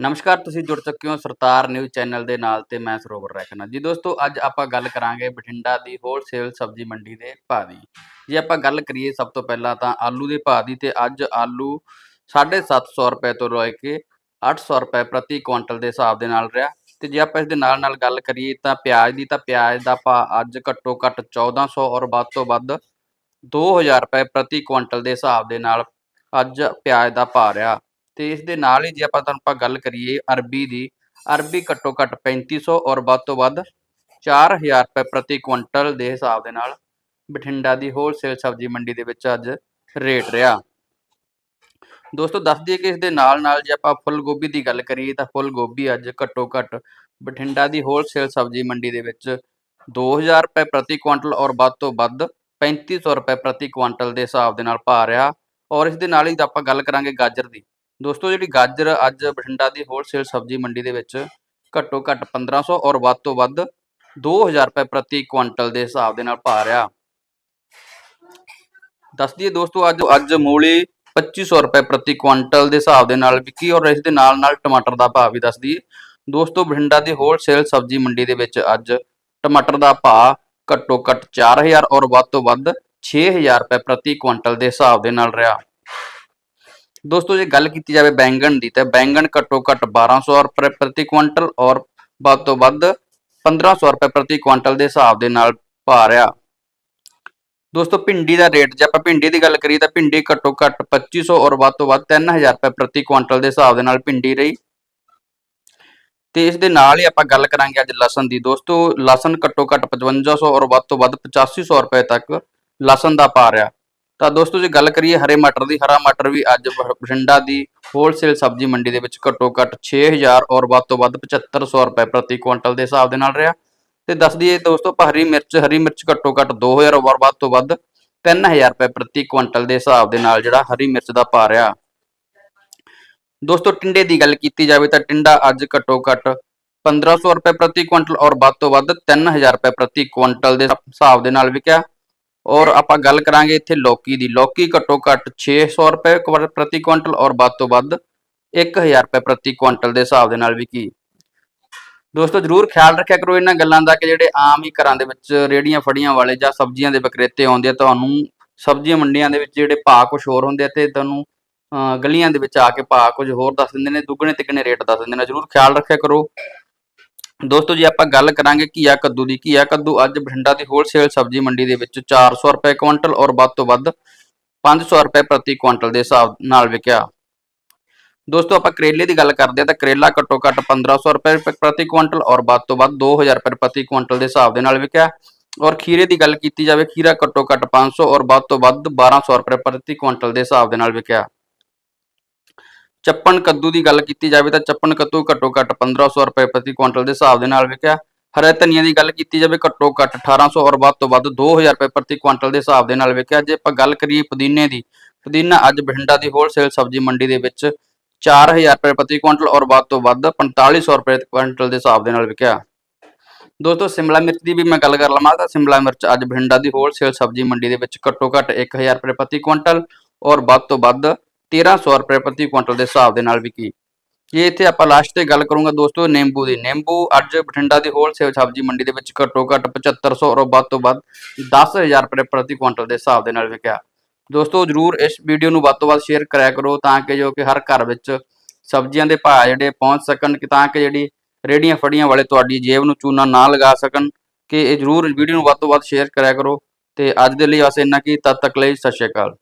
ਨਮਸਕਾਰ, ਤੁਸੀਂ ਜੁੜ ਚੁੱਕੇ ਹੋ ਸਰਤਾਰ ਨਿਊਜ਼ ਚੈਨਲ ਦੇ ਨਾਲ ਤੇ ਮੈਂ ਸਰੋਵਰ ਰੈਖਣਾ ਜੀ ਦੋਸਤੋ, ਅੱਜ ਆਪਾਂ ਗੱਲ ਕਰਾਂਗੇ ਬਠਿੰਡਾ ਦੀ ਹੋਲਸੇਲ ਸਬਜ਼ੀ ਮੰਡੀ ਦੇ ਭਾਅ ਦੀ। ਜੇ ਆਪਾਂ ਗੱਲ ਕਰੀਏ ਸਭ ਤੋਂ ਪਹਿਲਾਂ ਤਾਂ ਆਲੂ ਦੇ ਭਾਅ ਦੀ ਤੇ ਅੱਜ ਆਲੂ 750 ਰੁਪਏ ਤੋਂ ਲੈ ਕੇ 800 ਰੁਪਏ ਪ੍ਰਤੀ ਕੁਇੰਟਲ ਦੇ ਹਿਸਾਬ ਦੇ ਨਾਲ ਰਿਹਾ। ਤੇ ਜੇ ਆਪਾਂ ਇਸ ਦੇ ਨਾਲ ਨਾਲ ਗੱਲ ਕਰੀਏ ਤਾਂ ਪਿਆਜ਼ ਦੀ, ਤਾਂ ਪਿਆਜ਼ ਦਾ ਭਾਅ ਅੱਜ ਘੱਟੋ ਘੱਟ 1400 ਔਰ ਵੱਧ ਤੋਂ ਵੱਧ 2000 ਰੁਪਏ ਪ੍ਰਤੀ ਕੁਇੰਟਲ ਦੇ ਹਿਸਾਬ ਦੇ ਨਾਲ ਅੱਜ ਪਿਆਜ਼ ਦਾ ਭਾਅ ਰਿਹਾ। ਤੇ ਇਸ ਦੇ ਨਾਲ ਹੀ ਜੇ ਆਪਾਂ ਤੁਹਾਨੂੰ ਆਪਾਂ ਗੱਲ ਕਰੀਏ ਅਰਬੀ ਦੀ ਅਰਬੀ ਘੱਟੋ ਘੱਟ 3500 ਔਰ ਵੱਧ ਤੋਂ ਵੱਧ 4000 ਰੁਪਏ ਪ੍ਰਤੀ ਕੁਇੰਟਲ ਦੇ ਹਿਸਾਬ ਦੇ ਨਾਲ ਬਠਿੰਡਾ ਦੀ ਹੋਲਸੇਲ ਸਬਜ਼ੀ ਮੰਡੀ ਦੇ ਵਿੱਚ ਅੱਜ ਰੇਟ ਰਿਹਾ। ਦੋਸਤੋ, ਦੱਸ ਦਈਏ ਕਿ ਇਸ ਦੇ ਨਾਲ ਨਾਲ ਜੇ ਆਪਾਂ ਫੁੱਲ ਗੋਭੀ ਦੀ ਗੱਲ ਕਰੀਏ ਤਾਂ ਫੁੱਲ ਗੋਭੀ ਅੱਜ ਘੱਟੋ ਘੱਟ ਬਠਿੰਡਾ ਦੀ ਹੋਲਸੇਲ ਸਬਜ਼ੀ ਮੰਡੀ ਦੇ ਵਿੱਚ 2000 ਰੁਪਏ ਪ੍ਰਤੀ ਕੁਇੰਟਲ ਔਰ ਵੱਧ ਤੋਂ ਵੱਧ 3500 ਰੁਪਏ ਪ੍ਰਤੀ ਕੁਇੰਟਲ ਦੇ ਹਿਸਾਬ ਦੇ ਨਾਲ ਭਾਅ ਰਿਹਾ। ਔਰ ਇਸ ਦੇ ਨਾਲ ਹੀ ਆਪਾਂ ਗੱਲ ਕਰਾਂਗੇ ਗਾਜਰ ਦੀ ਦੋਸਤੋ, ਜਿਹੜੀ ਗਾਜਰ ਅੱਜ ਬਠਿੰਡਾ ਦੀ ਹੋਲਸੇਲ ਸਬਜ਼ੀ ਮੰਡੀ ਦੇ ਵਿੱਚ ਘੱਟੋ ਘੱਟ 1500 ਔਰ ਵੱਧ ਤੋਂ ਵੱਧ 2000 ਰੁਪਏ ਪ੍ਰਤੀ ਕੁਇੰਟਲ ਦੇ ਹਿਸਾਬ ਦੇ ਨਾਲ ਭਾਅ ਰਿਹਾ। ਦੱਸ ਦਈਏ ਦੋਸਤੋ, ਅੱਜ ਅੱਜ ਮੂਲੀ 2500 ਰੁਪਏ ਪ੍ਰਤੀ ਕੁਇੰਟਲ ਦੇ ਹਿਸਾਬ ਦੇ ਨਾਲ ਵਿਕੀ ਔਰ ਇਸ ਦੇ ਨਾਲ ਨਾਲ ਟਮਾਟਰ ਦਾ ਭਾਅ ਵੀ ਦੱਸ ਦਈਏ। ਦੋਸਤੋ, ਬਠਿੰਡਾ ਦੀ ਹੋਲਸੇਲ ਸਬਜ਼ੀ ਮੰਡੀ ਦੇ ਵਿੱਚ ਅੱਜ ਟਮਾਟਰ ਦਾ ਭਾਅ ਘੱਟੋ ਘੱਟ 4000 ਔਰ ਵੱਧ ਤੋਂ ਵੱਧ 6000 ਰੁਪਏ ਪ੍ਰਤੀ ਕੁਇੰਟਲ ਦੇ ਹਿਸਾਬ ਦੇ ਨਾਲ ਰਿਹਾ। ਦੋਸਤੋ, ਜੇ ਗੱਲ ਕੀਤੀ ਜਾਵੇ ਬੈਂਗਣ ਦੀ, ਤਾਂ ਬੈਂਗਣ ਘੱਟੋ ਘੱਟ 1200 ਰੁਪਏ ਪ੍ਰਤੀ ਕੁਇੰਟਲ ਔਰ ਵੱਧ ਤੋਂ ਵੱਧ 1500 ਰੁਪਏ ਪ੍ਰਤੀ ਕੁਇੰਟਲ ਦੇ ਹਿਸਾਬ ਦੇ ਨਾਲ ਭਾਅ ਰਿਹਾ। ਦੋਸਤੋ, ਭਿੰਡੀ ਦਾ ਰੇਟ, ਜੇ ਆਪਾਂ ਭਿੰਡੀ ਦੀ ਗੱਲ ਕਰੀਏ, ਤਾਂ ਭਿੰਡੀ ਘੱਟੋ ਘੱਟ 2500 ਔਰ ਵੱਧ ਤੋਂ ਵੱਧ 3000 ਰੁਪਏ ਪ੍ਰਤੀ ਕੁਇੰਟਲ ਦੇ ਹਿਸਾਬ ਦੇ ਨਾਲ ਭਿੰਡੀ ਰਹੀ। ਤੇ ਇਸ ਦੇ ਨਾਲ ਹੀ ਆਪਾਂ ਗੱਲ ਕਰਾਂਗੇ ਅੱਜ ਲਸਣ ਦੀ। ਦੋਸਤੋ, ਲਸਣ ਘੱਟੋ ਘੱਟ 5500 ਔਰ ਵੱਧ ਤੋਂ ਵੱਧ 8500 ਰੁਪਏ ਤੱਕ ਲਸਣ ਦਾ ਪਾ ਰਿਹਾ। ਤਾਂ ਦੋਸਤੋ, ਜੇ ਗੱਲ ਕਰੀਏ ਹਰੇ ਮਟਰ ਦੀ, ਹਰਾ ਮਟਰ ਵੀ ਅੱਜ ਬਠਿੰਡਾ ਦੀ ਹੋਲਸੇਲ ਸਬਜ਼ੀ ਮੰਡੀ ਦੇ ਵਿੱਚ ਘੱਟੋ ਘੱਟ 6000 ਔਰ ਵੱਧ ਤੋਂ ਵੱਧ 7500 ਰੁਪਏ ਪ੍ਰਤੀ ਕੁਇੰਟਲ ਦੇ ਹਿਸਾਬ ਦੇ ਨਾਲ ਰਿਹਾ। ਤੇ ਦੱਸ ਦਈਏ ਦੋਸਤੋ, ਆਪਾਂ ਹਰੀ ਮਿਰਚ ਹਰੀ ਮਿਰਚ ਘੱਟੋ ਘੱਟ 2000 ਔਰ ਵੱਧ ਤੋਂ ਵੱਧ 3000 ਰੁਪਏ ਪ੍ਰਤੀ ਕੁਇੰਟਲ ਦੇ ਹਿਸਾਬ ਦੇ ਨਾਲ ਜਿਹੜਾ ਹਰੀ ਮਿਰਚ ਦਾ ਭਾਅ ਰਿਹਾ। ਦੋਸਤੋ, ਟਿੰਡੇ ਦੀ ਗੱਲ ਕੀਤੀ ਜਾਵੇ ਤਾਂ ਟਿੰਡਾ ਅੱਜ ਘੱਟੋ ਘੱਟ 1500 ਰੁਪਏ ਪ੍ਰਤੀ ਕੁਇੰਟਲ ਔਰ ਵੱਧ ਤੋਂ ਵੱਧ 3000 ਰੁਪਏ ਪ੍ਰਤੀ ਕੁਇੰਟਲ ਦੇ ਹਿਸਾਬ ਦੇ ਨਾਲ ਵਿਕਿਆ। ਔਰ ਆਪਾਂ ਗੱਲ ਕਰਾਂਗੇ ਇੱਥੇ ਲੌਕੀ ਦੀ। ਲੌਕੀ ਘੱਟੋ ਘੱਟ 600 ਰੁਪਏ ਪ੍ਰਤੀ ਕੁਇੰਟਲ ਔਰ ਵੱਧ ਤੋਂ ਵੱਧ 1000 ਰੁਪਏ ਪ੍ਰਤੀ ਕੁਇੰਟਲ ਦੇ ਹਿਸਾਬ ਦੇ ਨਾਲ ਵੀ ਕੀ। ਦੋਸਤੋ ਜਰੂਰ ਖਿਆਲ ਰੱਖਿਆ ਕਰੋ ਇਹਨਾਂ ਗੱਲਾਂ ਦਾ ਕਿ ਜਿਹੜੇ ਆਮ ਹੀ ਘਰਾਂ ਦੇ ਵਿੱਚ ਰੇੜੀਆਂ ਫੜੀਆਂ ਵਾਲੇ ਜਾਂ ਸਬਜ਼ੀਆਂ ਦੇ ਵਿਕਰੇਤੇ ਆਉਂਦੇ ਆ ਤੁਹਾਨੂੰ ਸਬਜ਼ੀਆਂ ਮੰਡੀਆਂ ਦੇ ਵਿੱਚ ਜਿਹੜੇ ਭਾਅ ਕੁਝ ਹੋਰ ਹੁੰਦੇ ਆ ਤੇ ਤੁਹਾਨੂੰ ਅਹ, ਗਲੀਆਂ ਦੇ ਵਿੱਚ ਆ ਕੇ ਭਾਅ ਕੁਝ ਹੋਰ ਦੱਸ ਦਿੰਦੇ ਨੇ ਦੁੱਗਣੇ ਤਿੱਗਣੇ ਰੇਟ ਦੱਸ ਦਿੰਦੇ ਨੇ। ਜਰੂਰ ਖਿਆਲ ਰੱਖਿਆ ਕਰੋ। ਦੋਸਤੋ ਜੇ ਆਪਾਂ ਗੱਲ ਕਰਾਂਗੇ ਘੀਆ ਕੱਦੂ ਦੀ। ਘੀਆ ਕੱਦੂ ਅੱਜ ਬਠਿੰਡਾ ਦੀ ਹੋਲਸੇਲ ਸਬਜ਼ੀ ਮੰਡੀ ਦੇ ਵਿੱਚ 400 ਰੁਪਏ ਕੁਇੰਟਲ ਔਰ ਵੱਧ ਤੋਂ ਵੱਧ 500 ਰੁਪਏ ਪ੍ਰਤੀ ਕੁਇੰਟਲ ਦੇ ਹਿਸਾਬ ਨਾਲ ਵਿਕਿਆ। ਦੋਸਤੋ ਆਪਾਂ ਕਰੇਲੇ ਦੀ ਗੱਲ ਕਰਦੇ ਆ ਤਾਂ ਕਰੇਲਾ ਘੱਟੋ ਘੱਟ 1500 ਰੁਪਏ ਪ੍ਰਤੀ ਕੁਇੰਟਲ ਔਰ ਵੱਧ ਤੋਂ ਵੱਧ 2000 ਰੁਪਏ ਪ੍ਰਤੀ ਕੁਇੰਟਲ ਦੇ ਹਿਸਾਬ ਦੇ ਨਾਲ ਵਿਕਿਆ। ਔਰ ਖੀਰੇ ਦੀ ਗੱਲ ਕੀਤੀ ਜਾਵੇ, ਖੀਰਾ ਘੱਟੋ ਘੱਟ 500 ਔਰ ਵੱਧ ਤੋਂ ਵੱਧ 1200 ਰੁਪਏ ਪ੍ਰਤੀ ਕੁਇੰਟਲ ਦੇ ਹਿਸਾਬ ਦੇ ਨਾਲ ਵਿਕਿਆ। ਚੱਪਣ ਕੱਦੂ ਦੀ ਗੱਲ ਕੀਤੀ ਜਾਵੇ ਤਾਂ ਚੱਪਣ ਕੱਦੂ ਘੱਟੋ ਘੱਟ 1500 ਰੁਪਏ ਪ੍ਰਤੀ ਕੁਇੰਟਲ ਦੇ ਹਿਸਾਬ ਦੇ ਨਾਲ ਵਿਕਿਆ। ਹਰੇ ਧਨੀਆ ਦੀ ਗੱਲ ਕੀਤੀ ਜਾਵੇ ਘੱਟੋ ਘੱਟ 1800 ਔਰ ਵੱਧ ਤੋਂ ਵੱਧ 2000 ਰੁਪਏ ਪ੍ਰਤੀ ਕੁਇੰਟਲ ਦੇ ਹਿਸਾਬ ਦੇ ਨਾਲ ਵਿਕਿਆ। ਜੇ ਆਪਾਂ ਗੱਲ ਕਰੀਏ ਪੁਦੀਨੇ ਦੀ, ਪੁਦੀਨਾ ਅੱਜ ਬਠਿੰਡਾ ਦੀ ਹੋਲਸੇਲ ਸਬਜ਼ੀ ਮੰਡੀ ਦੇ ਵਿੱਚ 4000 ਰੁਪਏ ਪ੍ਰਤੀ ਕੁਇੰਟਲ ਔਰ ਵੱਧ ਤੋਂ ਵੱਧ 4500 ਰੁਪਏ ਕੁਇੰਟਲ ਦੇ ਹਿਸਾਬ ਦੇ ਨਾਲ ਵਿਕਿਆ। ਦੋਸਤੋ, ਸ਼ਿਮਲਾ ਮਿਰਚ ਦੀ ਵੀ ਮੈਂ ਗੱਲ ਕਰ ਲਵਾਂ ਤਾਂ ਸ਼ਿਮਲਾ ਮਿਰਚ ਅੱਜ ਬਠਿੰਡਾ ਦੀ ਹੋਲਸੇਲ ਸਬਜ਼ੀ ਮੰਡੀ ਦੇ ਵਿੱਚ ਘੱਟੋ ਘੱਟ 1000 ਰੁਪਏ ਪ੍ਰਤੀ ਕੁਇੰਟਲ ਔਰ ਵੱਧ ਤੋਂ ਵੱਧ 1300 ਰੁਪਏ ਪ੍ਰਤੀ ਕੁਇੰਟਲ ਦੇ ਹਿਸਾਬ ਦੇ ਨਾਲ ਵਿਕੀ। ਜੇ ਇੱਥੇ ਆਪਾਂ ਲਾਸਟ ਤੇ ਗੱਲ ਕਰੂੰਗਾ ਦੋਸਤੋ, ਨਿੰਬੂ ਦੀ। ਨਿੰਬੂ ਅੱਜ ਬਠਿੰਡਾ ਦੀ ਹੋਲਸੇਲ ਸਬਜ਼ੀ ਮੰਡੀ ਦੇ ਵਿੱਚ ਘੱਟੋ ਘੱਟ 7500 ਔਰ ਵੱਧ ਤੋਂ ਵੱਧ 10000 ਰੁਪਏ ਪ੍ਰਤੀ ਕੁਇੰਟਲ ਦੇ ਹਿਸਾਬ ਦੇ ਨਾਲ ਵਿਕਿਆ। ਦੋਸਤੋ, ਜਰੂਰ ਇਸ ਵੀਡੀਓ ਨੂੰ ਵੱਧ ਤੋਂ ਵੱਧ ਸ਼ੇਅਰ ਕਰਿਆ ਕਰੋ ਤਾਂ ਕਿ ਜੋ ਕਿ ਹਰ ਘਰ ਵਿੱਚ ਸਬਜ਼ੀਆਂ ਦੇ ਭਾਅ ਜਿਹੜੇ ਪਹੁੰਚ ਸਕਣ, ਕਿ ਤਾਂ ਕਿ ਜਿਹੜੀ ਰੇੜੀਆਂ ਫੜੀਆਂ ਵਾਲੇ ਤੁਹਾਡੀ ਜੇਬ ਨੂੰ ਚੂਨਾ ਨਾ ਲਗਾ ਸਕਣ, ਕਿ ਇਹ ਜਰੂਰ ਵੀਡੀਓ ਨੂੰ ਵੱਧ ਤੋਂ ਵੱਧ ਸ਼ੇਅਰ ਕਰਿਆ ਕਰੋ। ਤੇ ਅੱਜ ਦੇ ਲਈ ਬਸ ਇੰਨਾ ਕੀ, ਤਦ ਤੱਕ ਲਈ ਸਤਿ ਸ਼੍ਰੀ ਅਕਾਲ।